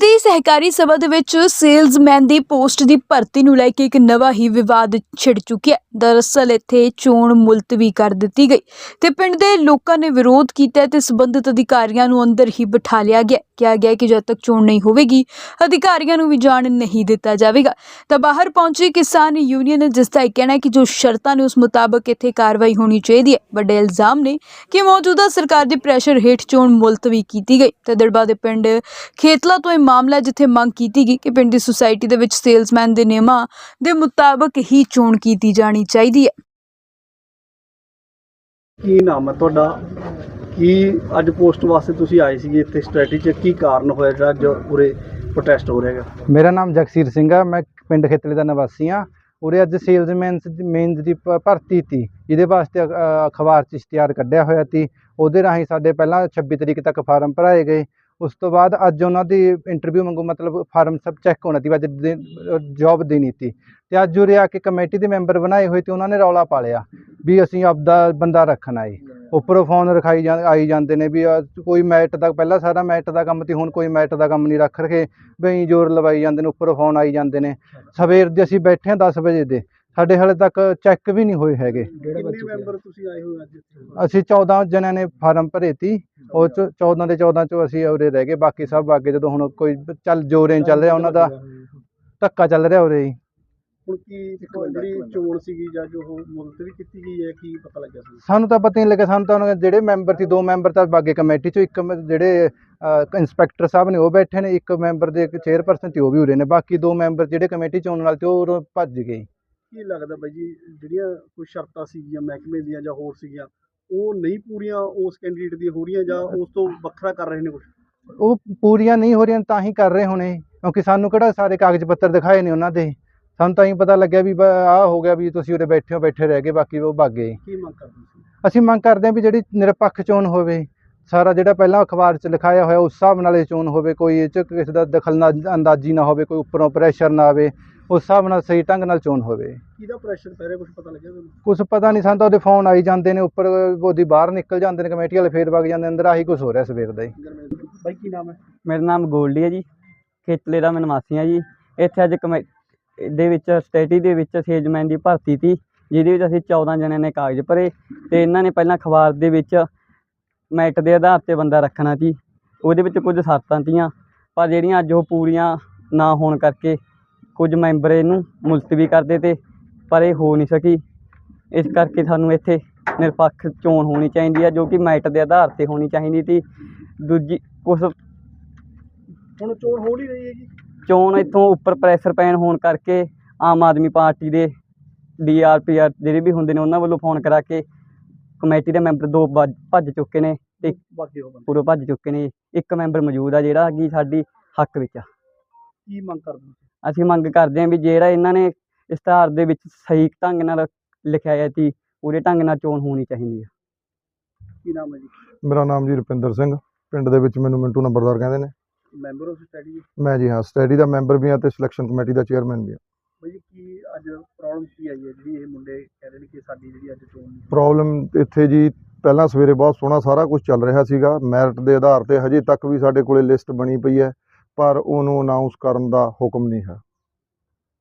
ਦੀ ਸਹਿਕਾਰੀ ਸਭਾ ਦੇ ਵਿੱਚ ਸੇਲਜ਼ਮੈਨ ਦੀ ਪੋਸਟ ਦੀ ਭਰਤੀ ਨੂੰ ਲੈ ਕੇ ਇੱਕ ਨਵਾਂ ਹੀ ਵਿਵਾਦ ਛਿੜ ਚੁੱਕਿਆ ਦਰਅਸਲ ਇੱਥੇ ਚੋਣ ਮੁਲਤਵੀ ਕਰ ਦਿੱਤੀ ਗਈ ਤੇ ਪਿੰਡ ਦੇ ਲੋਕਾਂ ਨੇ ਵਿਰੋਧ ਕੀਤਾ ਤੇ ਸੰਬੰਧਿਤ ਅਧਿਕਾਰੀਆਂ ਨੂੰ ਅੰਦਰ ਹੀ ਬਿਠਾ ਲਿਆ ਗਿਆ ਕਿਹਾ ਗਿਆ ਕਿ ਜਦ ਤੱਕ ਚੋਣ ਨਹੀਂ ਹੋਵੇਗੀ, ਅਧਿਕਾਰੀਆਂ ਨੂੰ ਵੀ ਜਾਣ ਨਹੀਂ ਦਿੱਤਾ ਜਾਵੇਗਾ। ਤਾਂ ਬਾਹਰ ਪਹੁੰਚੀ ਕਿਸਾਨ ਯੂਨੀਅਨ ਜਿਸ ਦਾ ਇਹ ਕਹਿਣਾ ਹੈ ਕਿ ਜੋ ਸ਼ਰਤਾਂ ਨੇ ਉਸ ਮੁਤਾਬਕ ਇੱਥੇ ਕਾਰਵਾਈ ਹੋਣੀ ਚਾਹੀਦੀ ਹੈ। ਵੱਡੇ ਇਲਜ਼ਾਮ ਨੇ ਕਿ ਮੌਜੂਦਾ ਸਰਕਾਰ ਦੇ ਪ੍ਰੈਸ਼ਰ ਹੇਠ ਚੋਣ ਮੁਲਤਵੀ ਕੀਤੀ ਗਈ। ਤੇ ਦੜਬਾ ਦੇ ਪਿੰਡ ਖੇਤਲਾ ਤੋਂ ਇਹ ਮਾਮਲਾ ਹੈ ਜਿੱਥੇ ਮੰਗ ਕੀਤੀ ਗਈ ਕਿ ਪਿੰਡ ਦੀ ਸੁਸਾਇਟੀ ਦੇ ਵਿੱਚ ਸੇਲਜ਼ਮੈਨ ਦੇ ਨਿਯਮਾਂ ਦੇ ਮੁਤਾਬਕ ਹੀ ਚੋਣ ਕੀਤੀ ਜਾਣੀ ਚਾਹੀਦੀ ਹੈ। ਕੀ ਨਾਮ ਹੈ ਤੁਹਾਡਾ? ਕੀ ਅੱਜ ਪੋਸਟ ਵਾਸਤੇ ਤੁਸੀਂ ਆਏ ਸੀਗੇ ਇੱਥੇ ਸਟ੍ਰੈਟਜੀ ਚ? ਕੀ ਕਾਰਨ ਹੋਇਆ ਜਿਹੜਾ ਅੱਜ ਉਰੇ ਪ੍ਰੋਟੈਸਟ ਹੋ ਰਿਹਾ ਹੈਗਾ? ਮੇਰਾ ਨਾਮ ਜਗਸੀਰ ਸਿੰਘ ਆ ਮੈਂ ਪਿੰਡ ਖੇਤਲੇ ਦਾ ਨਿਵਾਸੀ ਆ। ਉਰੇ ਅੱਜ ਸੇਲਜ਼ਮੈਨ ਮੇਨ ਦੀ ਭ- ਭਰਤੀ ਤੀ ਜਿਹਦੇ ਵਾਸਤੇ ਅਖਬਾਰ 'ਚ ਇਸ਼ਤਿਹਾਰ ਕੱਢਿਆ ਹੋਇਆ ਤੀ ਉਹਦੇ ਰਾਹੀਂ ਸਾਡੇ ਪਹਿਲਾਂ 26 ਤਰੀਕ ਤੱਕ ਫਾਰਮ ਭਰਾਏ ਗਏ। ਉਸ ਤੋਂ ਬਾਅਦ ਅੱਜ ਉਹਨਾਂ ਦੀ ਇੰਟਰਵਿਊ ਮੰਗੂ ਮਤਲਬ ਫਾਰਮ ਸਭ ਚੈੱਕ ਹੋਣਾ ਤੀ ਅੱਜ ਜੌਬ ਦੇਣੀ ਤੀ ਤੇ ਅੱਜ ਉਰੇ ਆ ਕੇ ਕਮੇਟੀ ਦੇ ਮੈਂਬਰ ਬਣਾਏ ਹੋਏ ਤੇ ਉਹਨਾਂ ਨੇ ਰੌਲਾ ਪਾ ਲਿਆ ਵੀ ਅਸੀਂ ਆਪਦਾ ਬੰਦਾ ਰੱਖਣਾ ਏ। ਉੱਪਰੋਂ ਫੋਨ ਰਖਾਈ ਜਾਂ, ਆਈ ਜਾਂਦੇ ਨੇ ਵੀ ਕੋਈ ਮੈਟ ਦਾ, ਪਹਿਲਾਂ ਸਾਰਾ ਮੈਟ ਦਾ ਕੰਮ ਤੀ ਹੁਣ ਕੋਈ ਮੈਟ ਦਾ ਕੰਮ ਨਹੀਂ ਰੱਖ, ਰਖੇ। ਬਈ ਜ਼ੋਰ ਲਵਾਈ ਜਾਂਦੇ ਨੇ, ਉੱਪਰੋਂ ਫੋਨ ਆਈ ਜਾਂਦੇ ਨੇ। ਸਵੇਰ ਦੇ ਅਸੀਂ ਬੈਠੇ ਹਾਂ 10 ਵਜੇ ਦੇ। ਸਾਡੇ ਹਾਲੇ ਤੱਕ ਚੈੱਕ ਵੀ ਨਹੀਂ ਹੋਏ ਹੈਗੇ। ਕਿੰਨੇ ਮੈਂਬਰ ਤੁਸੀਂ ਆਏ ਹੋਏ ਅੱਜ ਅਸੀਂ 14 ਜਣਿਆਂ ਨੇ ਫਾਰਮ ਭਰੇ ਤੀ ਉਹ ਚ 14 ਦੇ 14 ਚੋਂ ਅਸੀਂ ਉਰੇ ਰਹਿ ਗਏ। ਬਾਕੀ ਸਭ ਅੱਗੇ ਜਦੋਂ ਹੁਣ ਕੋਈ ਚੱਲ ਜੋਰੇ ਚੱਲ ਰਿਹਾ ਉਹਨਾਂ ਦਾ ਧੱਕਾ ਚੱਲ ਰਿਹਾ ਉਰੇ ਹੀ। ਹੁਣ ਕੀ ਜਿਹੜੀ ਚੋਣ ਸੀਗੀ ਜਾਂ ਜੋ ਉਹ ਮੁਲਤਵੀ ਕੀਤੀ ਗਈ ਹੈ ਕੀ ਪਤਾ ਲੱਗਿਆ ਤੁਹਾਨੂੰ ਸਾਨੂੰ ਤਾਂ ਪਤਾ ਹੀ ਨਹੀਂ ਲੱਗਿਆ। ਸਾਨੂੰ ਤਾਂ ਉਹਨਾਂ ਦੇ ਜਿਹੜੇ ਮੈਂਬਰ ਸੀ ਦੋ ਮੈਂਬਰ ਤਾਂ ਬਾਗੇ ਕਮੇਟੀ ਚੋਂ ਇੱਕ ਮ- ਜਿਹੜੇ ਇੰਸਪੈਕਟਰ ਸਾਹਿਬ ਨੇ ਉਹ ਬੈਠੇ ਨੇ ਇੱਕ ਮੈਂਬਰ ਦੇ ਇੱਕ ਚੇਅਰਪਰਸਨ ਤੇ ਉਹ ਵੀ ਉਰੇ ਨੇ। ਬਾਕੀ ਦੋ ਮੈਂਬਰ ਜਿਹੜੇ ਕਮੇਟੀ ਚੋਣ ਨਾਲ ਤੇ ਉਹ ਉਰੋਂ ਭੱਜ ਗਏ। ਕੀ ਲੱਗਦਾ ਬਾਈ ਜੀ ਜਿਹੜੀਆਂ ਕੋਈ ਸ਼ਰਤਾਂ ਸੀਗੀਆਂ ਮਹਿਕਮੇ ਦੀਆਂ ਜਾਂ ਹੋਰ ਸੀਗੀਆਂ ਉਹ ਨਹੀਂ ਪੂਰੀਆਂ ਉਸ ਕੈਂਡੀਡੇਟ ਦੀਆਂ ਹੋ ਰਹੀਆਂ ਜਾਂ ਉਸ ਤੋਂ ਵੱਖਰਾ ਕਰ ਰਹੇ ਨੇ ਕੁਝ ਉਹ ਪੂਰੀਆਂ ਨਹੀਂ ਹੋ ਰਹੀਆਂ ਤਾਂ ਹੀ ਕਰ ਰਹੇ ਹੋਣੇ। ਕਿਉਂਕਿ ਸਾਨੂੰ ਕਿਹੜਾ ਸਾਰੇ ਕਾਗਜ਼ ਪੱਤਰ ਦਿਖਾਏ ਨੇ ਉਹਨਾਂ ਦੇ। ਸਾਨੂੰ ਤਾਂ ਹੀ ਪਤਾ ਲੱਗਿਆ ਵੀ ਆਹ ਹੋ ਗਿਆ ਵੀ ਤੁਸੀਂ ਉਰੇ ਬੈਠੇ ਹੋ ਬੈਠੇ ਰਹਿ ਗਏ ਬਾਕੀ ਉਹ ਭੱਗ ਗਏ। ਕੀ ਮੰਗ ਕਰਦੇ ਸੀ? ਅਸੀਂ ਮੰਗ ਕਰਦੇ ਹਾਂ ਵੀ ਜਿਹੜੀ ਨਿਰਪੱਖ ਚੋਣ ਹੋਵੇ ਸਾਰਾ ਜਿਹੜਾ ਪਹਿਲਾਂ ਅਖਬਾਰ 'ਚ ਲਿਖਾਇਆ ਹੋਇਆ ਉਸ ਹਿਸਾਬ ਨਾਲ ਇਹ ਚੋਣ ਹੋਵੇ ਕੋਈ ਇਹ 'ਚ ਕਿਸੇ ਦਾ ਦਖਲ ਅੰਦਾਜ਼ੀ ਨਾ ਹੋਵੇ ਕੋਈ ਉੱਪਰੋਂ ਪ੍ਰੈਸ਼ਰ ਨਾ ਆਵੇ। ਉਸ ਹਿਸਾਬ ਨਾਲ ਸਹੀ ਢੰਗ ਨਾਲ ਚੋਣ ਹੋਵੇ। ਕਿਹਦਾ ਪ੍ਰੈਸ਼ਰ ਪੈ ਰਿਹਾ ਕੁਝ ਪਤਾ ਲੱਗਿਆ ਤੁਹਾਨੂੰ ਕੁਝ ਪਤਾ ਨਹੀਂ ਸਾਨੂੰ ਤਾਂ ਉਹਦੇ ਫੋਨ ਆਈ ਜਾਂਦੇ ਨੇ ਉੱਪਰ ਉਹਦੀ ਬਾਹਰ ਨਿਕਲ ਜਾਂਦੇ ਨੇ ਕਮੇਟੀ ਵਾਲੇ ਫੇਰ ਵਗ ਜਾਂਦੇ ਅੰਦਰ ਆਹੀ ਕੁਝ ਹੋ ਰਿਹਾ ਸਵੇਰ ਦਾ ਹੀ। ਬਾਈ ਕੀ ਨਾਮ ਹੈ? ਮੇਰਾ ਨਾਮ ਗੋਲਡੀ ਹੈ ਜੀ ਖੇਤਲੇ ਦਾ ਮੈਂ ਨਿਵਾਸੀ ਹਾਂ ਜੀ। ਇੱਥੇ ਅੱਜ ਕਮੇ ਦੇ ਵਿੱਚ ਸਟੇਟੀ ਦੇ ਵਿੱਚ ਸੇਲਜ਼ਮੈਨ ਦੀ ਭਰਤੀ ਤੀ ਜਿਹਦੇ ਵਿੱਚ ਅਸੀਂ 14 ਜਣਿਆਂ ਨੇ ਕਾਗਜ਼ ਭਰੇ ਤੇ ਇਹਨਾਂ ਨੇ ਪਹਿਲਾਂ ਅਖਬਾਰ ਦੇ ਵਿੱਚ ਮੈਟ ਦੇ ਆਧਾਰ ਤੇ ਬੰਦਾ ਰੱਖਣਾ ਸੀ। ਉਹਦੇ ਵਿੱਚ ਕੁਝ ਸ਼ਰਤਾਂ ਤੀਆਂ ਪਰ ਜਿਹੜੀਆਂ ਅੱਜ ਉਹ ਪੂਰੀਆਂ ਨਾ ਹੋਣ ਕਰਕੇ ਕੁਝ ਮੈਂਬਰ ਇਹਨੂੰ ਮੁਲਤਵੀ ਕਰਦੇ ਤੇ ਪਰ ਇਹ ਹੋ ਨਹੀਂ ਸਕੀ। ਇਸ ਕਰਕੇ ਸਾਨੂੰ ਇੱਥੇ ਨਿਰਪੱਖ ਚੋਣ ਹੋਣੀ ਚਾਹੀਦੀ ਹੈ ਜੋ ਕਿ ਮੈਟ ਦੇ ਆਧਾਰ ਤੇ ਹੋਣੀ ਚਾਹੀਦੀ ਸੀ। ਦੂਜੀ ਕੁਛ ਹੁਣ ਚੋਣ ਹੋ ਨਹੀਂ ਰਹੀ ਹੈਗੀ। ਚੋਣ ਇੱਥੋਂ ਉੱਪਰ ਪ੍ਰੈਸ਼ਰ ਪੈਣ ਹੋਣ ਕਰਕੇ ਆਮ ਆਦਮੀ ਪਾਰਟੀ ਦੇ ਡੀਆਰਪੀਆਰ ਜਿਹੜੇ ਵੀ ਹੁੰਦੇ ਨੇ ਉਹਨਾਂ ਵੱਲੋਂ ਫੋਨ ਕਰਾ ਕੇ ਕਮੇਟੀ ਦੇ ਮੈਂਬਰ ਦੋ ਭੱਜ- ਭੱਜ ਚੁੱਕੇ ਨੇ ਤੇ ਬਾਕੀ ਹੋ ਬੰਦੇ। ਪੂਰੇ ਭੱਜ ਚੁੱਕੇ ਨੇ। ਇੱਕ ਮੈਂਬਰ ਮੌਜੂਦ ਆ ਜਿਹੜਾ ਕਿ ਸਾਡੀ ਹੱਕ ਵਿੱਚ ਆ। ਕੀ ਮੰਗ ਕਰਦੇ ਹੋ ਅਸੀਂ ਮੰਗ ਕਰਦੇ ਹਾਂ ਵੀ ਜਿਹੜਾ ਇਹਨਾਂ ਨੇ ਇਸ਼ਤਿਹਾਰ ਦੇ ਵਿੱਚ ਸਹੀ ਢੰਗ ਨਾਲ ਲਿਖਿਆ ਹੈ ਸੀ ਪੂਰੇ ਢੰਗ ਨਾਲ ਚੋਣ ਹੋਣੀ ਚਾਹੀਦੀ ਹੈ। ਕੀ ਨਾਮ ਹੈ ਜੀ? ਮੇਰਾ ਨਾਮ ਜੀ ਰੁਪਿੰਦਰ ਸਿੰਘ। ਪਿੰਡ ਦੇ ਵਿੱਚ ਮੈਨੂੰ ਮਿੰਟੂ ਨੰਬਰਦਾਰ ਕਹਿੰਦੇ ਨੇ। ਮੈਂਬਰ ਆਫ ਸਟੱਡੀ ਮੈਂ ਜੀ ਹਾਂ ਸਟੱਡੀ ਦਾ ਮੈਂਬਰ ਵੀ ਹਾਂ ਤੇ ਸਿਲੈਕਸ਼ਨ ਕਮੇਟੀ ਦਾ ਚੇਅਰਮੈਨ ਵੀ ਹਾਂ। ਬਾਈ ਕੀ ਅੱਜ ਪ੍ਰੋਬਲਮ ਕੀ ਆਈ ਹੈ? ਜਿਹੜੀ ਇਹ ਮੁੰਡੇ ਕਹਿ ਰਹੇ ਨੇ ਕਿ ਸਾਡੀ ਜਿਹੜੀ ਅੱਜ ਚੋਣ ਨਹੀਂ ਪ੍ਰੋਬਲਮ ਇੱਥੇ ਜੀ ਪਹਿਲਾਂ ਸਵੇਰੇ ਬਹੁਤ ਸੋਹਣਾ ਸਾਰਾ ਕੁਝ ਚੱਲ ਰਿਹਾ ਸੀਗਾ। ਮੈਰਿਟ ਦੇ ਆਧਾਰ ਤੇ ਹਜੇ ਤੱਕ ਵੀ ਸਾਡੇ ਕੋਲੇ ਲਿਸਟ ਬਣੀ ਪਈ ਹੈ। ਪਰ ਉਹਨੂੰ ਅਨਾਉਂਸ ਕਰਨ ਦਾ ਹੁਕਮ ਨਹੀਂ ਹੈ।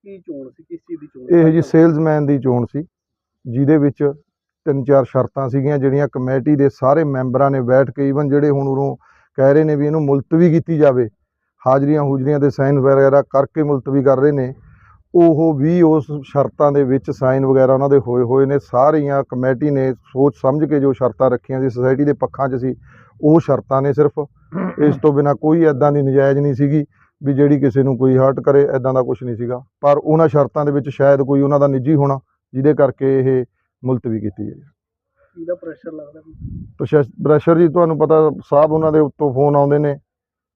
ਕੀ ਚੋਣ ਸੀ? ਕਿਸ ਚੀਜ਼ ਦੀ ਚੋਣ ਇਹ ਜੀ ਸੇਲਜ਼ਮੈਨ ਦੀ ਚੋਣ ਸੀ ਜਿਹਦੇ ਵਿੱਚ ਤਿੰਨ ਚਾਰ ਸ਼ਰਤਾਂ ਸੀਗੀਆਂ ਜਿਹੜੀਆਂ ਕਮੇਟੀ ਦੇ ਸਾਰੇ ਮੈਂਬਰਾਂ ਨੇ ਬੈਠ ਕੇ ਈਵਨ ਜਿਹੜੇ ਹੁਣ ਉਰੋਂ ਕਹਿ ਰਹੇ ਨੇ ਵੀ ਇਹਨੂੰ ਮੁਲਤਵੀ ਕੀਤੀ ਜਾਵੇ ਹਾਜ਼ਰੀਆਂ ਹੂਜਰੀਆਂ ਦੇ ਸਾਈਨ ਵਗੈਰਾ ਕਰਕੇ ਮੁਲਤਵੀ ਕਰ ਰਹੇ ਨੇ ਉਹ ਵੀ ਉਸ ਸ਼ਰਤਾਂ ਦੇ ਵਿੱਚ ਸਾਈਨ ਵਗੈਰਾ ਉਹਨਾਂ ਦੇ ਹੋਏ ਹੋਏ ਨੇ ਸਾਰੀਆਂ ਕਮੇਟੀ ਨੇ ਸੋਚ ਸਮਝ ਕੇ ਜੋ ਸ਼ਰਤਾਂ ਰੱਖੀਆਂ ਸੀ ਸੁਸਾਇਟੀ ਦੇ ਪੱਖਾਂ 'ਚ ਸੀ ਉਹ ਸ਼ਰਤਾਂ ਨੇ ਸਿਰਫ ਇਸ ਤੋਂ ਬਿਨਾ ਕੋਈ ਐਦਾਂ ਦੀ ਨਜਾਇਜ਼ ਨਹੀਂ ਸੀਗੀ ਵੀ ਜਿਹੜੀ ਕਿਸੇ ਨੂੰ ਕੋਈ ਹਰਟ ਕਰੇ ਐਦਾਂ ਦਾ ਕੁਝ ਨਹੀਂ ਸੀਗਾ। ਪਰ ਉਹਨਾਂ ਸ਼ਰਤਾਂ ਦੇ ਵਿੱਚ ਸ਼ਾਇਦ ਕੋਈ ਉਹਨਾਂ ਦਾ ਨਿੱਜੀ ਹੋਣਾ ਜਿਹਦੇ ਕਰਕੇ ਇਹ ਮੁਲਤਵੀ ਕੀਤੀ ਗਈ। ਕਿਹਦਾ ਪ੍ਰੈਸ਼ਰ ਲੱਗਦਾ? ਪ੍ਰੈਸ਼ਰ ਜੀ ਤੁਹਾਨੂੰ ਪਤਾ ਸਾਹਿਬ ਉਹਨਾਂ ਦੇ ਉੱਤੋਂ ਫੋਨ ਆਉਂਦੇ ਨੇ।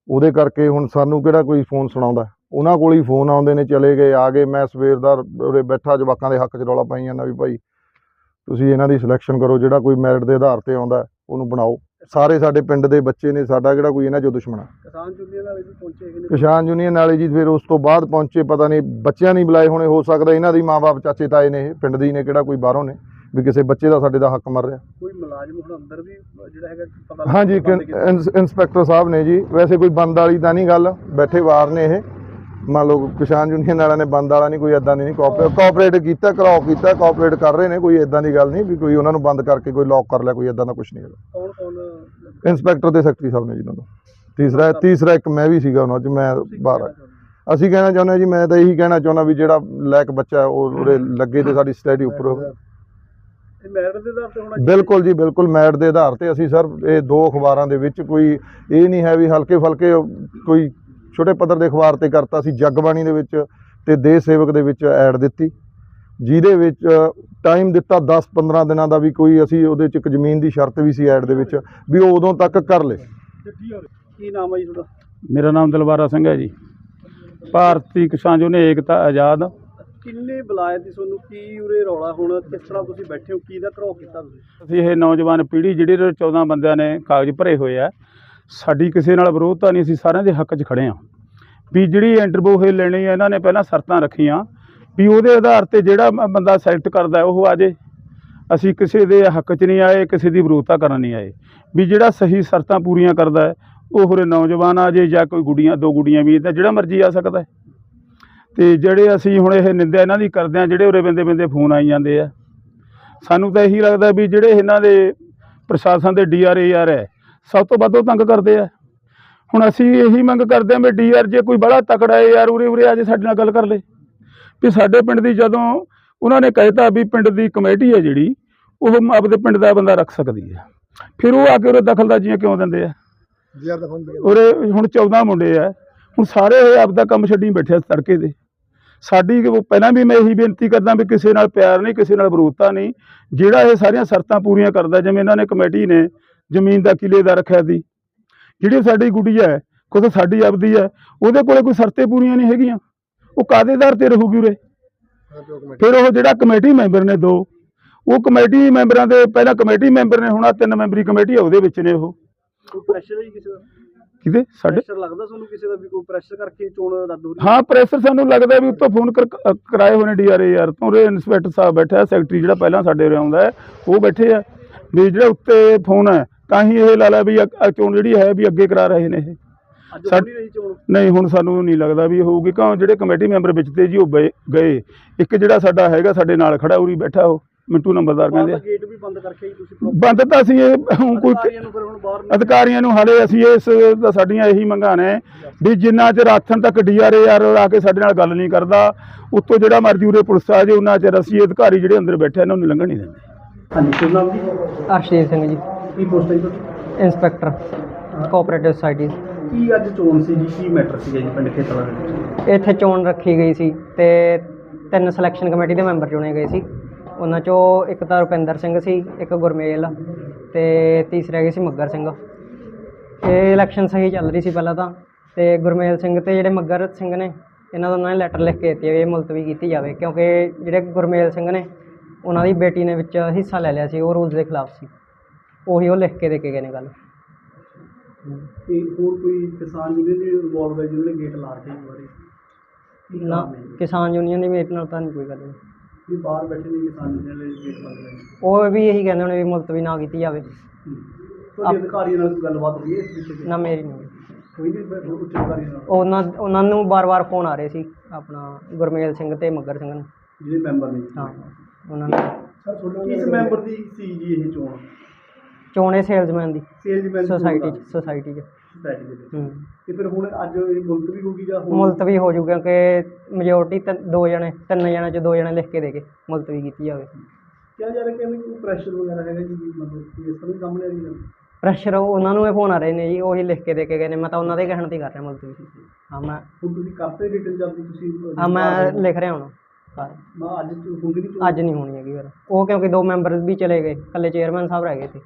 ਉਹਦੇ ਕਰਕੇ ਹੁਣ ਸਾਨੂੰ ਕਿਹੜਾ ਕੋਈ ਫੋਨ ਸੁਣਾਉਂਦਾ? ਉਹਨਾਂ ਕੋਲ ਹੀ ਫੋਨ ਆਉਂਦੇ ਨੇ ਚਲੇ ਗਏ ਆ ਗਏ। ਮੈਂ ਸਵੇਰ ਦਾ ਉਰੇ ਬੈਠਾ ਜਵਾਕਾਂ ਦੇ ਹੱਕ 'ਚ ਰੌਲਾ ਪਾਈ ਜਾਂਦਾ ਵੀ ਭਾਈ ਤੁਸੀਂ ਇਹਨਾਂ ਦੀ ਸਿਲੈਕਸ਼ਨ ਕਰੋ ਜਿਹੜਾ ਕੋਈ ਮੈਰਿਟ ਦੇ ਆਧਾਰ ਤੇ ਆਉਂਦਾ ਉਹਨੂੰ ਬਣਾਓ। ਸਾਰੇ ਸਾਡੇ ਪਿੰਡ ਦੇ ਬੱਚੇ ਨੇ ਸਾਡਾ ਕਿਹੜਾ ਕੋਈ ਇਹਨਾਂ 'ਚੋਂ ਦੁਸ਼ਮਣ ਕਿਸਾਨ ਯੂਨੀਅਨ ਵਾਲੇ ਵੀ ਪਹੁੰਚੇ ਹੈਗੇ ਨੇ। ਕਿਸਾਨ ਯੂਨੀਅਨ ਵਾਲੇ ਜੀ ਫਿਰ ਉਸ ਤੋਂ ਬਾਅਦ ਪਹੁੰਚੇ ਪਤਾ ਨਹੀਂ ਬੱਚਿਆਂ ਨਹੀਂ ਬੁਲਾਏ ਹੋਣੇ ਹੋ ਸਕਦਾ ਇਹਨਾਂ ਦੀ ਮਾਂ-ਬਾਪ ਚਾਚੇ ਤਾਏ ਨੇ ਇਹ ਪਿੰਡ ਦੀ ਨੇ ਕਿਹੜਾ ਕੋਈ ਬਾਹਰੋਂ ਨੇ ਵੀ ਕਿਸੇ ਬੱਚੇ ਦਾ ਸਾਡੇ ਦਾ ਹੱਕ ਮਰ ਰਿਹਾ। ਕੋਈ ਮੁਲਾਜ਼ਮ ਹੁਣ ਅੰਦਰ ਵੀ ਜਿਹੜਾ ਹੈਗਾ ਪਤਾ ਲੱਗਾ ਹਾਂਜੀ ਇੱਕ ਬੰਦ ਕੀਤਾ। ਇੰਸ- ਇੰਸਪੈਕਟਰ ਸਾਹਿਬ ਨੇ ਜੀ ਵੈਸੇ ਕੋਈ ਬੰਦ ਵਾਲੀ ਤਾਂ ਨਹੀਂ ਗੱਲ ਬੈਠੇ ਵਾਰ ਨੇ ਇਹ। ਮੰਨ ਲਓ ਕਿਸਾਨ ਯੂਨੀਅਨ ਵਾਲਿਆਂ ਨੇ ਬੰਦ ਵਾਲਾ ਨਹੀਂ ਕੋਈ ਇਦਾਂ ਦੀ ਨਹੀਂ ਕੋਆਪਰੇਟ ਕੀਤਾ ਕਰਾਓ ਕੀਤਾ ਕੋਆਪਰੇਟ ਕਰ ਰਹੇ ਨੇ ਕੋਈ ਇਦਾਂ ਦੀ ਗੱਲ ਨਹੀਂ ਵੀ ਕੋਈ ਉਹਨਾਂ ਨੂੰ ਬੰਦ ਕਰਕੇ ਕੋਈ ਲੌਕ ਕਰ ਲਿਆ ਕੋਈ ਇਦਾਂ ਦਾ ਕੁਝ ਨਹੀਂ ਹੈਗਾ। ਕੌਣ ਕੌਣ? ਇੰਸਪੈਕਟਰ ਤੇ ਸੈਕਟਰੀ ਸਾਹਿਬ ਨੇ ਜੀ ਉਹਨਾਂ ਨੂੰ। ਤੀਸਰਾ ਤੀਸਰਾ ਇੱਕ ਮੈਂ ਵੀ ਸੀਗਾ ਉਹਨਾਂ 'ਚ ਮੈਂ ਬਾਹਰ ਅਸੀਂ ਕਹਿਣਾ ਚਾਹੁੰਦੇ ਹਾਂ ਜੀ ਮੈਂ ਤਾਂ ਇਹੀ ਕਹਿਣਾ ਚਾਹੁੰਦਾ ਵੀ ਜਿਹੜਾ ਲੈਕ ਬੱਚਾ ਉਹ ਉਹਦੇ ਲੱਗੇ ਤੇ ਸਾਡੀ ਸਟੱਡੀ ਉੱਪਰ ਹੋਵੇ। ਇਹ ਮੈਰਿਟ ਦੇ ਆਧਾਰ ਤੇ ਹੋਣਾ ਚਾਹੀਦਾ? ਬਿਲਕੁਲ ਜੀ ਬਿਲਕੁਲ ਮੈਟ ਦੇ ਆਧਾਰ ਤੇ ਅਸੀਂ ਸਰ ਇਹ ਦੋ ਅਖਬਾਰਾਂ ਦੇ ਵਿੱਚ ਕੋਈ ਇਹ ਨਹੀਂ ਹੈ ਵੀ ਹਲਕੇ ਫਲਕੇ ਕੋਈ ਛੋਟੇ ਪੱਧਰ ਦੇ ਅਖਬਾਰ ਤੇ ਕਰਤਾ ਸੀ ਜਗਬਾਣੀ ਦੇ ਵਿੱਚ ਤੇ ਦੇਸ਼ ਸੇਵਕ ਦੇ ਵਿੱਚ ਐਡ ਦਿੱਤੀ ਜਿਹਦੇ ਵਿੱਚ ਟਾਈਮ ਦਿੱਤਾ 10-15 ਦਿਨਾਂ ਦਾ ਵੀ ਕੋਈ ਅਸੀਂ ਉਹਦੇ ਚ ਇੱਕ ਜ਼ਮੀਨ ਦੀ ਸ਼ਰਤ ਵੀ ਸੀ ਐਡ ਦੇ ਵਿੱਚ ਵੀ ਉਹ ਉਦੋਂ ਤੱਕ ਕਰ ਲੇ। ਕੀ ਨਾਮ ਹੈ ਜੀ ਤੁਹਾਡਾ? ਮੇਰਾ ਨਾਮ ਦਿਲਬਾਰਾ ਸਿੰਘ ਹੈ ਜੀ। ਭਾਰਤੀ ਕਿਸਾਨ ਯੂਨੀਅਨ ਏਕਤਾ ਆਜ਼ਾਦ। ਕਿੰਨੇ ਬੁਲਾਏ ਸੀ ਤੁਹਾਨੂੰ? ਕੀ ਉਰੇ ਰੌਲਾ ਹੁਣ? ਕਿਸ ਤਰ੍ਹਾਂ ਤੁਸੀਂ ਬੈਠੇ ਹੋ? ਕੀ ਦਾ ਘਰੋ ਕੀਤਾ ਤੁਸੀਂ? ਅਸੀਂ ਇਹ ਨੌਜਵਾਨ ਪੀੜ੍ਹੀ ਜਿਹੜੀ ਦੇ 14 ਬੰਦਿਆਂ ਨੇ ਕਾਗਜ਼ ਭਰੇ ਹੋਏ ਆ ਸਾਡੀ ਕਿਸੇ ਨਾਲ ਵਿਰੋਧਤਾ ਨਹੀਂ, ਅਸੀਂ ਸਾਰਿਆਂ ਦੇ ਹੱਕ 'ਚ ਖੜੇ ਆ ਵੀ ਜਿਹੜੀ ਇੰਟਰਵਿਊ ਇਹ ਲੈਣੀ ਹੈ, ਇਹਨਾਂ ਨੇ ਪਹਿਲਾਂ ਸ਼ਰਤਾਂ ਰੱਖੀਆਂ ਵੀ ਉਹਦੇ ਆਧਾਰ ਤੇ ਜਿਹੜਾ ਬੰਦਾ ਸਿਲੈਕਟ ਕਰਦਾ ਉਹ ਆ ਜੇ ਅਸੀਂ ਕਿਸੇ ਦੇ ਹੱਕ 'ਚ ਨਹੀਂ ਆਏ, ਕਿਸੇ ਦੀ ਵਿਰੋਧਤਾ ਕਰਨ ਨਹੀਂ ਆਏ। ਵੀ ਜਿਹੜਾ ਸਹੀ ਸ਼ਰਤਾਂ ਪੂਰੀਆਂ ਕਰਦਾ ਹੈ, ਉਹ ਹੋਰੇ ਨੌਜਵਾਨ ਆ ਜੇ ਜਾਂ ਕੋਈ ਗੁੱਡੀਆਂ, ਦੋ ਗੁੱਡੀਆਂ ਵੀ ਤਾਂ ਜਿਹੜਾ ਮਰਜ਼ੀ ਆ ਸਕਦਾ ਹੈ। ਤੇ ਜਿਹੜੇ ਅਸੀਂ ਹੁਣ ਇਹ ਨਿੰਦਿਆ ਇਹਨਾਂ ਦੀ ਕਰਦੇ ਆ ਜਿਹੜੇ ਉਰੇ ਬੰਦੇ ਬੰਦੇ ਫੋਨ ਆਈ ਜਾਂਦੇ ਆ। ਸਾਨੂੰ ਤਾਂ ਇਹੀ ਲੱਗਦਾ ਵੀ ਜਿਹੜੇ ਇਹਨਾਂ ਦੇ ਪ੍ਰਸ਼ਾਸਨ ਦੇ ਡੀਆਰਏਆਰ ਹੈ ਸਭ ਤੋਂ ਵੱਧ ਉਹ ਤੰਗ ਕਰਦੇ ਆ। ਹੁਣ ਅਸੀਂ ਇਹੀ ਮੰਗ ਕਰਦੇ ਆ ਵੀ ਡੀਆਰ ਜੇ ਕੋਈ ਬੜਾ ਤਕੜਾ ਹੈ ਯਾਰ ਉਰੇ ਉਰੇ ਆ ਜੇ ਸਾਡੇ ਨਾਲ ਗੱਲ ਕਰ ਲੇ। ਵੀ ਸਾਡੇ ਪਿੰਡ ਦੀ ਜਦੋਂ ਉਹਨਾਂ ਨੇ ਕਹਿਤਾ ਵੀ ਪਿੰਡ ਦੀ ਕਮੇਟੀ ਹੈ ਜਿਹੜੀ ਉਹ ਆਪਦੇ ਪਿੰਡ ਦਾ ਬੰਦਾ ਰੱਖ ਸਕਦੀ ਹੈ। ਫਿਰ ਉਹ ਆ ਕੇ ਉਰੇ ਦਖਲਅੰਦਾਜ਼ੀਆਂ ਕਿਉਂ ਦਿੰਦੇ ਆ? ਉਰੇ ਹੁਣ 14 ਮੁੰਡੇ ਆ ਹੁਣ ਸਾਰੇ ਇਹ ਆਪਦਾ ਕੰਮ ਛੱਡੀ ਬੈਠੇ ਆ ਤੜਕੇ ਦੇ ਸਾਡੀ ਕਿ ਉਹ ਪਹਿਲਾਂ ਵੀ ਮੈਂ ਇਹੀ ਬੇਨਤੀ ਕਰਦਾ ਵੀ ਕਿਸੇ ਨਾਲ ਪਿਆਰ ਨਹੀਂ ਕਿਸੇ ਨਾਲ ਵਿਰੋਧਤਾ ਨਹੀਂ। ਜਿਹੜਾ ਇਹ ਸਾਰੀਆਂ ਸ਼ਰਤਾਂ ਪੂਰੀਆਂ ਕਰਦਾ ਜਿਵੇਂ ਇਹਨਾਂ ਨੇ ਕਮੇਟੀ ਨੇ ਜ਼ਮੀਨ ਦਾ ਕਿਲੇ ਦਾ ਰੱਖਿਆ ਸੀ। ਜਿਹੜੀ ਸਾਡੀ ਗੁੱਡੀਆ ਹੈ ਖੁਦ ਸਾਡੀ ਆਪਦੀ ਹੈ ਉਹਦੇ ਕੋਲੇ ਕੋਈ ਸ਼ਰਤਾਂ ਪੂਰੀਆਂ ਨਹੀਂ ਹੈਗੀਆਂ। ਉਹ ਕਾਦੇ ਤੇ ਰਹੂਗੀ ਉਰੇ? ਫਿਰ ਉਹ ਜਿਹੜਾ ਕਮੇਟੀ ਮੈਂਬਰ ਨੇ ਦੋ ਉਹ ਕਮੇਟੀ ਮੈਂਬਰਾਂ ਦੇ ਪਹਿਲਾਂ ਕਮੇਟੀ ਮੈਂਬਰ ਨੇ ਹੁਣ ਤਿੰਨ ਮੈਂਬਰੀ ਕਮੇਟੀ ਆ ਉਹਦੇ ਵਿੱਚ ਨੇ ਉਹ। ਕੋਈ ਪ੍ਰੈਸ਼ਰ ਹੈ ਜੀ ਕਿਸੇ ਦਾ? ਕਿਤੇ ਸਾਡੇ? ਪ੍ਰੈਸ਼ਰ ਲੱਗਦਾ ਤੁਹਾਨੂੰ ਕਿਸੇ ਦਾ ਵੀ ਕੋਈ ਪ੍ਰੈਸ਼ਰ ਕਰਕੇ ਚੋਣ ਰੱਦ ਹੋ ਰਹੀ ਹਾਂ? ਪ੍ਰੈਸ਼ਰ ਸਾਨੂੰ ਲੱਗਦਾ ਵੀ ਉੱਤੋਂ ਫੋਨ ਕਰਾਏ ਹੋਣੇ ਡੀਆਰਏ ਯਾਰ। ਤੋਂ ਰੇ ਇੰਸਪੈਕਟਰ ਸਾਹਿਬ ਬੈਠਾ ਸੈਕਟਰੀ ਜਿਹੜਾ ਪਹਿਲਾਂ ਸਾਡੇ ਉਰੇ ਆਉਂਦਾ ਉਹ ਬੈਠੇ ਆ। ਵੀ ਜਿਹੜਾ ਉੱਤੇ ਫੋਨ ਹੈ ਤਾਂ ਹੀ ਇਹ ਲਾ ਲਾ ਵੀ ਅ- ਅ ਚੋਣ ਜਿਹੜੀ ਹੈ ਵੀ ਅੱਗੇ ਕਰਾ ਰਹੇ ਨੇ ਇਹ। ਅੱਜ ਸਾ- ਹੋ ਨਹੀਂ ਰਹੀ ਚੋਣ? ਨਹੀਂ ਹੁਣ ਸਾਨੂੰ ਨਹੀਂ ਲੱਗਦਾ ਵੀ ਹੋਊਗੀ। ਕਿਉਂ? ਜਿਹੜੇ ਕਮੇਟੀ ਮੈਂਬਰ ਵਿੱਚ ਤੇ ਜੀ ਉਹ ਬਏ- ਗਏ। ਇੱਕ ਜਿਹੜਾ ਸਾਡਾ ਹੈਗਾ ਸਾਡੇ ਨਾਲ ਖੜਾ ਉਰੀ ਬੈਠਾ ਉਹ ਮਿੰਟੂ ਨੰਬਰਦਾਰ ਬਾਹਰ ਕਹਿੰਦੇ ਦਾ ਆ। ਗੇਟ ਵੀ ਬੰਦ ਕਰਕੇ ਹੀ ਤੁਸੀਂ proper ਬੰਦ ਤਾਂ ਅਸੀਂ ਇਹ ਹੁਣ ਕੋਈ ਅਧਿਕਾਰੀਆਂ ਨੂੰ ਫਿਰ ਹੁਣ ਬਾਹਰ ਨਹੀਂ ਅਧਿਕਾਰੀਆਂ ਨੂੰ ਹਾਲੇ ਅਸੀਂ ਇਸ ਤਾਂ ਸਾਡੀਆਂ ਇਹੀ ਮੰਗਾਂ ਨੇ ਵੀ ਜਿੰਨਾ ਚਿਰ ਆਥਣ ਤੱਕ ਡੀਆਰਏ ਯਾਰ ਆ ਕੇ ਸਾਡੇ ਨਾਲ ਗੱਲ ਨਹੀਂ ਕਰਦਾ ਉੱਤੋਂ ਜਿਹੜਾ ਮਰਜ਼ੀ ਉਰੇ ਪੁਲਿਸ ਆ ਜੇ ਉਹਨਾਂ ਚਿਰ ਅਸੀਂ ਅਧਿਕਾਰੀ ਜਿਹੜੇ ਅੰਦਰ ਬੈਠੇ ਨੂੰ ਲੰਘਣ ਨਹੀਂ ਦਿੰਦੇ। ਹਾਂਜੀ। ਸ਼ੁਭ ਨਾਮ ਜੀ? ਅਰਸ਼ਦੀਪ ਸਿੰਘ ਜੀ। ਕੀ ਪੋਸਟ ਹੈ ਜੀ ਤੁਹਾਡੀ? ਇੰਸਪੈਕਟਰ ਕੋਆਪਰੇਟਿਵ ਸੁਸਾਇਟੀ ਕੀ ਅੱਜ ਚੋਣ ਸੀ ਜੀ? ਕੀ ਮੈਟਰ ਸੀਗਾ ਜੀ ਪਿੰਡ ਖੇਤਲਾ ਦੇ ਵਿੱਚ? ਇੱਥੇ ਚੋਣ ਰੱਖੀ ਗਈ ਸੀ ਤੇ ਤਿੰਨ ਸਿਲੈਕਸ਼ਨ ਕਮੇਟੀ ਦੇ ਮੈਂਬਰ ਚੁਣੇ ਗਏ ਸੀ। ਉਹਨਾਂ ਚੋਂ ਇੱਕ ਤਾਂ ਰੁਪਿੰਦਰ ਸਿੰਘ ਸੀ ਇੱਕ ਗੁਰਮੇਲ ਤੇ ਤੀਸਰੇ ਹੈਗੇ ਸੀ ਮੱਗਰ ਸਿੰਘ। ਇਹ ਇਲੈਕਸ਼ਨ ਸਹੀ ਚੱਲ ਰਹੀ ਸੀ ਪਹਿਲਾਂ ਤਾਂ ਤੇ ਗੁਰਮੇਲ ਸਿੰਘ ਤੇ ਜਿਹੜੇ ਮੱਗਰ ਸਿੰਘ ਨੇ ਇਹਨਾਂ ਦਾ ਉਹਨਾਂ ਨੇ ਲੈਟਰ ਲਿਖ ਕੇ ਦਿੱਤੀ ਹੈ ਵੀ ਇਹ ਮੁਲਤਵੀ ਕੀਤੀ ਜਾਵੇ ਕਿਉਂਕਿ ਜਿਹੜੇ ਗੁਰਮੇਲ ਸਿੰਘ ਨੇ ਉਹਨਾਂ ਦੀ ਬੇਟੀ ਨੇ ਵਿੱਚ ਹਿੱਸਾ ਲੈ ਲਿਆ ਸੀ ਉਹ ਰੂਲਸ ਦੇ ਖਿਲਾਫ ਸੀ। ਉਹੀ ਉਹ ਲਿਖ ਕੇ ਦੇ ਕੇ ਗਏ ਨੇ ਗੱਲ। ਤੇ ਹੋਰ ਕੋਈ ਕਿਸਾਨ ਯੂਨੀਅਨ ਦੀ ਇਨਵੋਲਵ ਹੈ ਜਿਹਨਾਂ ਨੇ ਗੇਟ ਲਾ ਵਾਰੀ? ਕੀ ਨਾ? ਕਿਸਾਨ ਯੂਨੀਅਨ ਦੀ ਮੇਰੇ ਨਾਲ ਤਾਂ ਨਹੀਂ ਕੋਈ ਗੱਲ ਨਹੀਂ ਵੀ ਬਾਹਰ ਬੈਠੇ ਨੇ ਕਿਸਾਨ ਯੂਨੀਅਨ ਦੇ ਗੇਟ ਬੰਦ ਨੇ ਉਹ ਵੀ ਇਹੀ ਕਹਿੰਦੇ ਹੋਣੇ ਵੀ ਮੁਲਤਵੀ ਨਾ ਕੀਤੀ ਜਾਵੇ। ਤੁਹਾਡੇ ਅਧਿਕਾਰੀਆਂ ਨਾਲ ਕੋਈ ਗੱਲਬਾਤ ਹੋਈ ਹੈ ਇਸ ਵਿਸ਼ੇ ਤੇ? ਨਾ ਮੇਰੀ ਨਹੀਂ ਕੋਈ ਨਹੀਂ ਉੱਚ ਅਧਿਕਾਰੀ ਨਾਲ? ਉਹਨਾਂ ਉਹਨਾਂ ਨੂੰ ਵਾਰ-ਵਾਰ ਫੋਨ ਆ ਰਹੇ ਸੀ ਆਪਣਾ ਗੁਰਮੇਲ ਸਿੰਘ ਤੇ ਮੱਗਰ ਸਿੰਘ ਨੂੰ। ਜਿਹੜੇ ਮੈਂਬਰ ਨੇ। ਹਾਂ ਉਹਨਾਂ ਨੇ। ਕਿਸ ਮੈਂਬਰ ਦੀ ਸੀ ਜੀ ਇਹ ਚੋਣ? ਚੋਣੇ ਸੇਲਜ਼ਮੈਨ ਦੀ। ਸੇਲਜ਼ਮੈਨ ਸੁਸਾਇਟੀ 'ਚ ਸੁਸਾਇਟੀ 'ਚ। ਹੂੰ। ਤੇ ਫਿਰ ਹੁਣ ਅੱਜ ਇਹ ਮੁਲਤਵੀ ਹੋ ਗਈ ਜਾਂ ਹੁਣ ਮੁਲਤਵੀ ਹੋ ਜੂ ਕਿਉਂਕਿ ਮੈਜੋਰਟੀ ਦੋ ਜਣੇ ਤਿੰਨ ਜਣੇ ਚ ਦੋ ਜਣੇ ਲਿਖ ਕੇ ਦੇ ਕੇ ਮੁਲਤਵੀ ਕੀਤੀ ਜਾਵੇ। ਕਿਹਾ ਜਾ ਰਿਹਾ ਕਿ ਕੋਈ ਪ੍ਰੈਸ਼ਰ ਵਗੈਰਾ ਹੈਗਾ ਜੀ ਵੀ ਮਤਲਬ ਕਿ ਇਸ ਤਰ੍ਹਾਂ ਦੀ ਸਾਹਮਣੇ ਆ ਰਹੀ ਹੈ ਪ੍ਰੈਸ਼ਰ ਉਹਨਾਂ ਨੂੰ ਇਹ ਫੋਨ ਆ ਰਹੇ ਨੇ ਜੀ ਉਹੀ ਲਿਖ ਕੇ ਦੇ ਕੇ ਗਏ ਨੇ। ਮੈਂ ਤਾਂ ਉਹਨਾਂ ਦੇ ਕਹਿਣ ਤੇ ਹੀ ਕਰ ਰਿਹਾ ਮੁਲਤਵੀ ਹਾਂ ਮੈਂ ਹੁਣ ਤੁਸੀਂ ਕਰਤੇ ਰਿਟਰਨ ਜਲਦੀ ਤੁਸੀਂ ਹਾਂ ਮੈਂ ਲਿਖ ਰਿਹਾ ਹੁਣ। ਹਾਂ। ਮੈਂ ਅੱਜ ਹੁੰਦੀ ਨਹੀਂ ਅੱਜ ਨਹੀਂ ਹੋਣੀ ਹੈਗੀ ਫਿਰ। ਉਹ ਕਿਉਂਕਿ ਦੋ ਮੈਂਬਰ ਵੀ ਚਲੇ ਗਏ ਇਕੱਲੇ ਚੇਅਰਮੈਨ ਸਾਹਿਬ ਰਹਿ ਗਏ ਸੀ